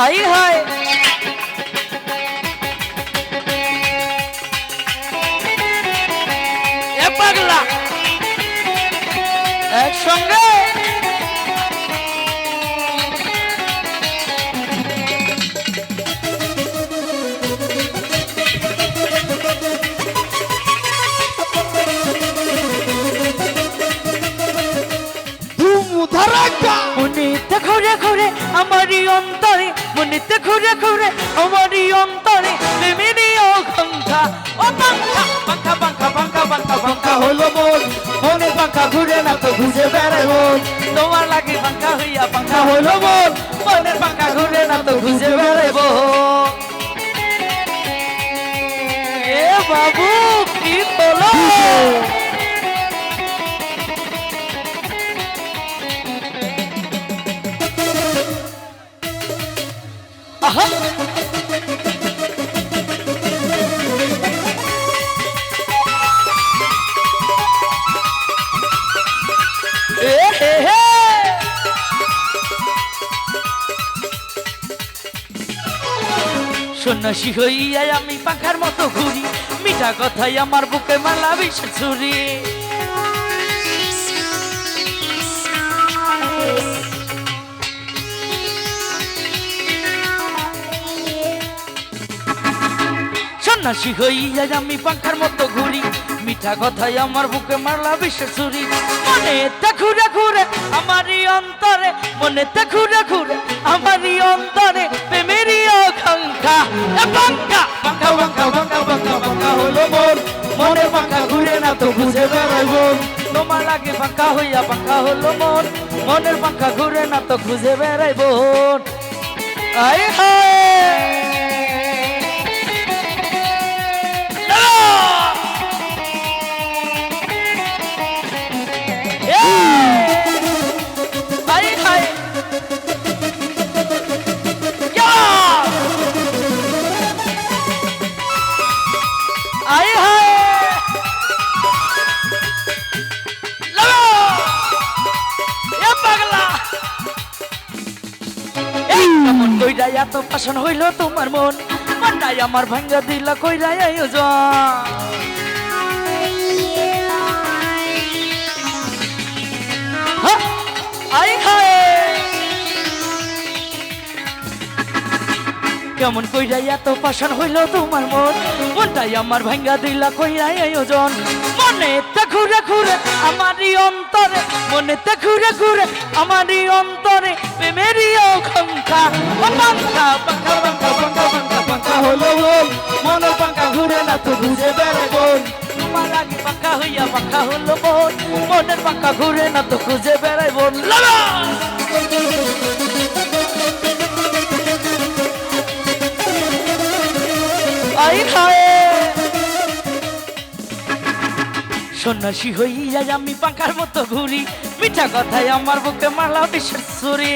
I হায়। পাগলা। একসঙ্গে। ঘুরে ঘুরে আমারই অন্তরে। মনেতে ঘুরে ঘুরে আমারই অন্তরে প্রেমেরই অঘন্টা ও পাঙ্খা পাঙ্খা পাঙ্খা পাঙ্খা পাঙ্খা পাঙ্খা হলো মন। মনে পাঙ্খা ঘুরে না তো ঘুরে বেড়ে মন। তোমার লাগে পাঙ্খা হইয়া পাঙ্খা হলো মন। মনে পাঙ্খা ঘুরে না তো ঘুরে বেড়ে এ সন্ন্যাসী হইয়া আমি পাখার মতো ঘুরি। মিঠা কথাই আমার বুকে মালা বিষ ছুরি। সন্ন্যাসী হইয়া আমি পাখার মতো ঘুরি। মিঠা কথাই আমার বুকে মারলা বিশ্বের ছুরি। মনে তা ঘুরে ঘুরে আমারই অন্তরে মনে ঘুরে ঘুরে আমারই অন্তরে প্রেমেরই আকাঙ্ক্ষা। এ পাঙ্খা! পাঙ্খা পাঙ্খা পাঙ্খা পাঙ্খা পাঙ্খা হলো মন মনে পাঙ্খা ঘুরে না তো ঘুরে বেড়াই মন তোমার লাগে পাঙ্খা হইয়া পাঙ্খা হলো মন মনের পাঙ্খা ঘুরে না তো খুঁজে বেড়াই বোন আয় হায়! পাশন হইল তোমার মন। মনটাই আমার ভাঙ্গা দিলা কইরা আয়োজন। হা, আই হায়। কেমন কইরা এত পাশান হইল তোমার মন? মনটাই আমার ভাঙ্গা দিলা কইরা আয়োজন মনে ঘুরে ঘুরে আমারই অন্তরে মনে ঘুরে ঘুরে আমারই অন্তরে প্রেমেরই আকাঙ্ক্ষা ও পাঙ্খা পাঙ্খা পাঙ্খা পাঙ্খা পাঙ্খা পাঙ্খা হলো মন। পাখা ঘুরে না তো ঘুরে আগে পাঙ্খা হইয়া পাঙ্খা হলো মন। মনের পাঙ্খা ঘুরে না তো খুঁজে বেড়াই বোন লাগা সন্ন্যাসী হইয়া আমি পাঙ্খার মতো ঘুরি। মিঠা কথায় আমার বুকে মারলা বিশ্বের সুরে।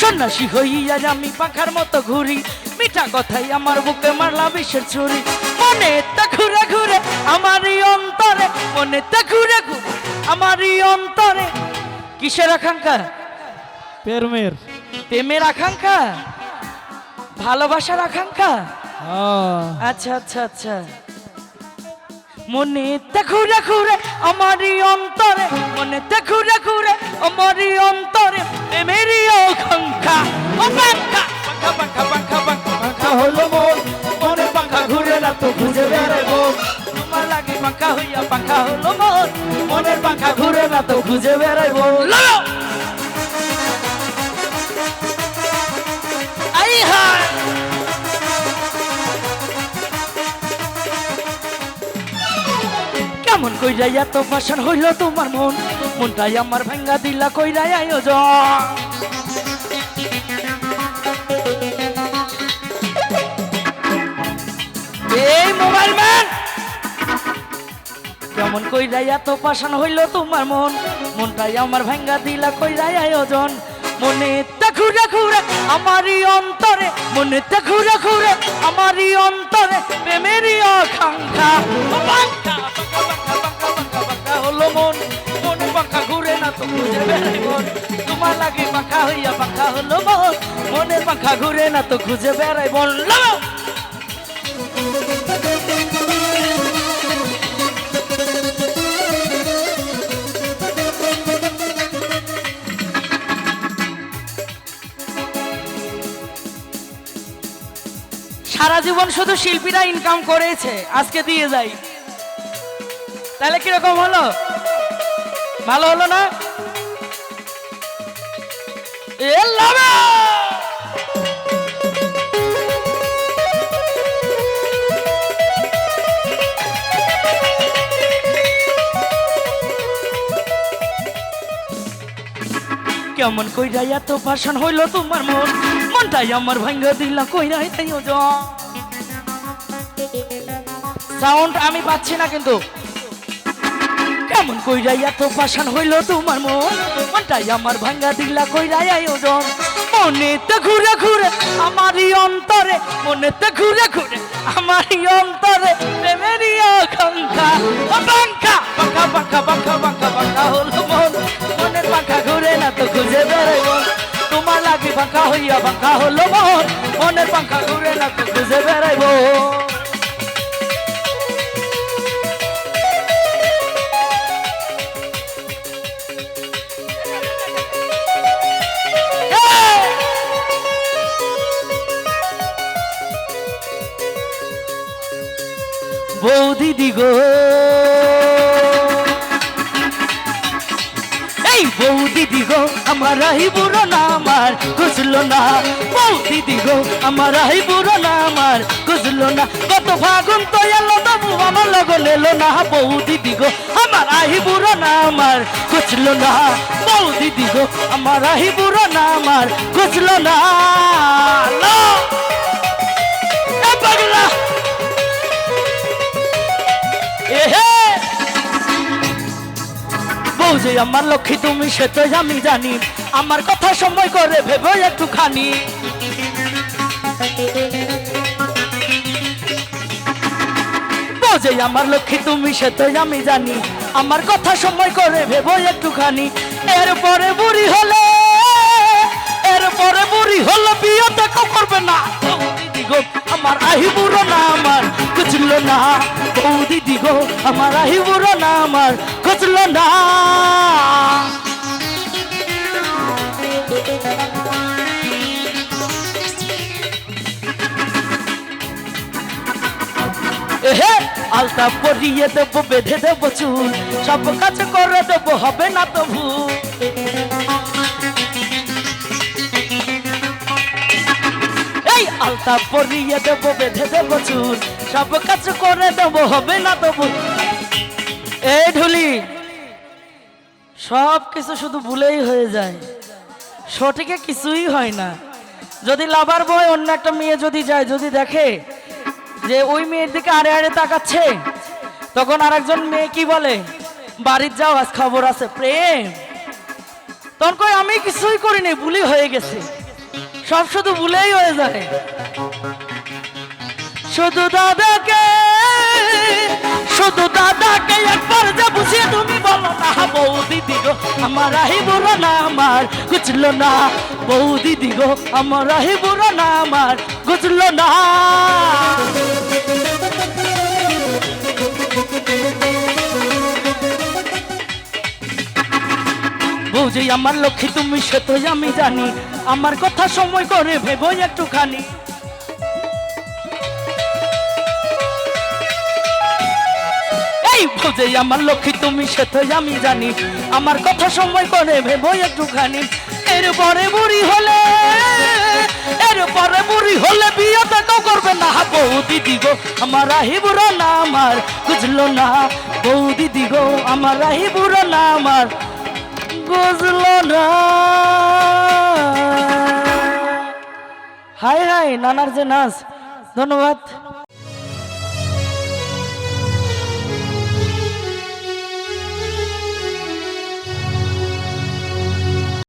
সন্ন্যাসী হইয়া আমি পাখার মতো ঘুরি। মিঠা কথাই আমার বুকে মারলা বিশ্বের ছুরি মনে তা ঘুরে ঘুরে আমারই অন্তরে মনে তা ঘুরে ঘুরে আমারই অন্তরে। কিসের আকাঙ্ক্ষা? প্রেমের। প্রেমের আকাঙ্ক্ষা? ভালোবাসার আকাঙ্ক্ষা? আচ্ছা আচ্ছা আচ্ছা। মনে ঘুরে ঘুরে আমারই অন্তরে। মনে ঘুরে ঘুরে আমারই অন্তরে। প্রেমেরই আকাঙ্ক্ষা ও পাঙ্খা পাঙ্খা পাঙ্খা পাঙ্খা পাঙ্খা পাখা হলো মন। মনে পাখা ঘুরে না তো ঘুরে বেড়ায় মন। তোমার লাগে পাঙ্খা হইয়া পাঙ্খা হলো মন। মনের পাঙ্খা ঘুরে না তো খুঁজে বেড়াই বল আই হায়! কেমন কইরা এত পাশান হইল তোমার মন। মনটাই আমার ভাঙ্গা দিলা কইরা আয়োজন। এই মোবাইল ম্যান! কেমন কইরা এত পাশান হইল তোমার মন। মনটাই আমার ভাঙ্গা দিলা কইরা আয়োজন। মনে তে ঘুরে ঘুরে আমারই অন্তরে, মনে তে ঘুরে ঘুরে আমারই অন্তরে, প্রেমেরই আকাঙ্ক্ষা। মন, মনে পাঙ্খা ঘুরে না তো খুঁজে বেড়াই মন। তোমার লাগে পাখা হইয়া পাখা হলো মন মনের পাখা ঘুরে না তো খুঁজে বেড়াই সারা জীবন শুধু শিল্পীরা ইনকাম করেছে, আজকে দিয়ে যাই। তাহলে কীরকম হলো? ভালো হলো না! কেমন কইরা এত ভাষণ হইল তোমার মন? মনটাই আমার ভাঙ্গ দিলা কইরা তাই সাউন্ড আমি পাচ্ছি না কিন্তু। কেমন কইরা এত ভাষণ হইল তোমার মন? মনটাই আমার ভাঙ্গা দিলা কইরা আয়োজন মনেতে ঘুরে ঘুরে আমারই অন্তরে, মনেতে ঘুরে ঘুরে আমারই অন্তরে প্রেমেরই আকাঙ্ক্ষা। ও বাঙ্কা বাঙ্কা বাঙ্কা বাঙ্কা বাঙ্কা বাঙ্কা হলো মন। মনের পাখা ঘুরে না তো খুঁজে বেড়াই মন। তোমার লাগে বাঙ্কা হইয়া বাঙ্কা হলো মন। মনের পাখা ঘুরে না তো খুঁজে বেড়াইব বৌদিদি গো। এই বৌদিদি গো, আমার আহি বুড়ো না আমার, খুঁজলো না। বৌদিদি গো, আমার আহি বুড়ো না আমার, খুঁজলো না। কত ফাগুন তো এলো তবু আমার লগন এলো না। বৌদিদি গো, আমার আহি বুড়ো না আমার, খুঁজলো না। বৌদিদি গো, আমার আহি বুড়ো না খুঁজলো না। পাগলা। এহে! বউ যে আমার লক্ষ্মী, তুমি সে তো আমি জানি। আমার কথা সময় করে ভেবে একটুখানি। যে আমার লক্ষ্মী, তুমি সে তো আমি জানি। আমার কথা সময় করে ভেবে একটুখানি। এরপরে বুড়ি হলে এরপরে বুড়ি হলে বিয়ে দেখা করবে না। আমার আহি বুড়ো না আমার খুঁজলো না। বউ দিদি গো, আমার আহি বুড়ো না আমার খুঁজলো না। আলতা পরিয়ে দেবো, বেঁধে দেবো চুল। সব কাজ করে দেবো, হবে না তো ভুল আলতা পরিয়ে দেবো, বেঁধে দেবো চুল। সব কাজ করে দেবো, হবে না তো ভুল এই ঢুলি, সব কিছু শুধু ভুলেই হয়ে যায়। সঠিকে কিছুই হয় না। যদি লাভার বয়, অন্য একটা মেয়ে যদি যায়, যদি দেখে যে ওই মেয়ের দিকে আড়ে আড়ে তাকাচ্ছে, তখন আরেকজন মেয়ে কি বলে? বাড়ির যাও, আজ খবর আছে, প্রেম। তখন কই আমি কিছুই করিনি, ভুলই হয়ে গেছে। সব শুধু ভুলেই হয়ে যায়। শুধু দাদাকে শুধু দাদাকে একবার যে বুঝিয়ে তুমি বলো না বউ দিদি গো আমার আহি বুড়ো না আমার, গুছলো না। বউ দিদি গো আমার আহি বুড়ো না আমার, গুছলো না। বৌজি আমার লক্ষ্মী, তুমি সে তো আমি জানি আমার কথা সময় করে ভেবো একটুখানি। এই আমার লক্ষ্মী, তুমি সে তো আমি জানি। আমার কথা সময় করে ভেবো একটুখানি। এরপরে বুড়ি হলে এরপরে বুড়ি হলে বিয়ে দেখাও করবে না। বউ দিদি গো আমার আহি বুড়ো না আমার, বুঝলো না। বউ দিদি গো আমার আহি বুড়ো না আমার, বুঝলো না। হাই হাই নানার যে নাচ। ধন্যবাদ।